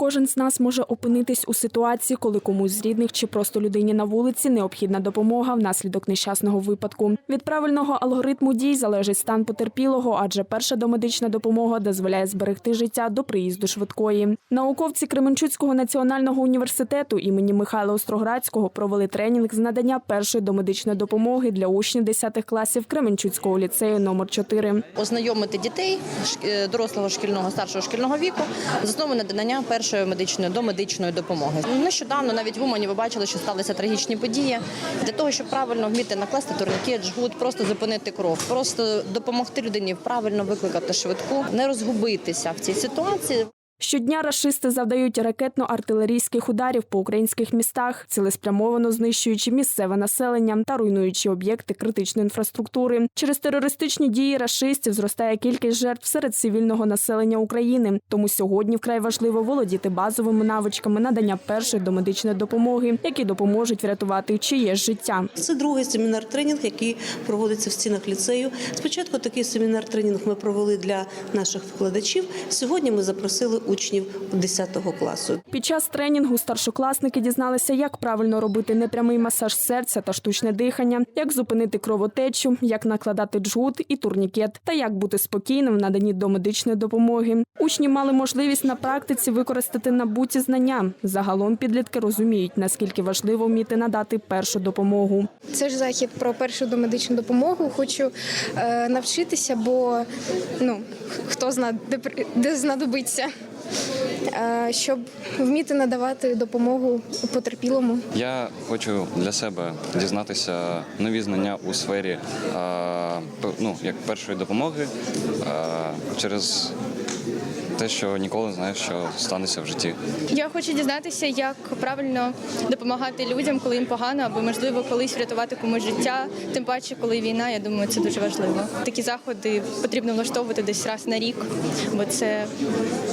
Кожен з нас може опинитись у ситуації, коли комусь з рідних чи просто людині на вулиці необхідна допомога внаслідок нещасного випадку. Від правильного алгоритму дій залежить стан потерпілого, адже перша домедична допомога дозволяє зберегти життя до приїзду швидкої. Науковці Кременчуцького національного університету імені Михайла Остроградського провели тренінг з надання першої домедичної допомоги для учнів 10 класів Кременчуцького ліцею номер 4 ознайомити дітей е, дорослого шкільного старшого шкільного віку з основи надання першої медичної до медичної допомоги. Нещодавно навіть в Умані ви бачили, що сталися трагічні події. Для того, щоб правильно вміти накласти турнікет, жгут, просто зупинити кров, просто допомогти людині правильно викликати швидку, не розгубитися в цій ситуації. Щодня рашисти завдають ракетно-артилерійських ударів по українських містах, цілеспрямовано знищуючи місцеве населення та руйнуючи об'єкти критичної інфраструктури. Через терористичні дії рашистів зростає кількість жертв серед цивільного населення України. Тому сьогодні вкрай важливо володіти базовими навичками надання першої домедичної допомоги, які допоможуть врятувати чиєсь життя. Це другий семінар-тренінг, який проводиться в стінах ліцею. Спочатку такий семінар-тренінг ми провели для наших викладачів. Сьогодні ми запросили учнів 10 класу. Під час тренінгу старшокласники дізналися, як правильно робити непрямий масаж серця та штучне дихання, як зупинити кровотечу, як накладати джгут і турнікет, та як бути спокійним в наданні домедичної допомоги. Учні мали можливість на практиці використати набуті знання. Загалом підлітки розуміють, наскільки важливо вміти надати першу допомогу. Це ж захід про першу домедичну допомогу. Хочу е, навчитися, бо ну хто зна, де, знадобиться, щоб вміти надавати допомогу потерпілому. Я хочу для себе дізнатися нові знання у сфері е, ну, як першої допомоги е, через те, що ніколи не знаєш, що станеться в житті. Я хочу дізнатися, як правильно допомагати людям, коли їм погано, або можливо колись врятувати комусь життя. Тим паче, коли війна, я думаю, це дуже важливо. Такі заходи потрібно влаштовувати десь раз на рік, бо це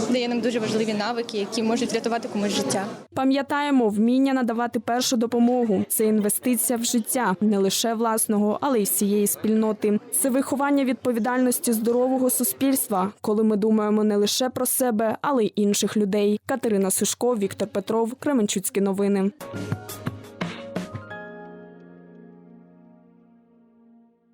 дає нам дуже важливі навики, які можуть врятувати комусь життя. Пам'ятаємо, вміння надавати першу допомогу це інвестиція в життя не лише власного, але й всієї спільноти. Це виховання відповідальності здорового суспільства, коли ми думаємо не лише про себе, але й інших людей. Катерина Сушко, Віктор Петров, Кременчуцькі новини.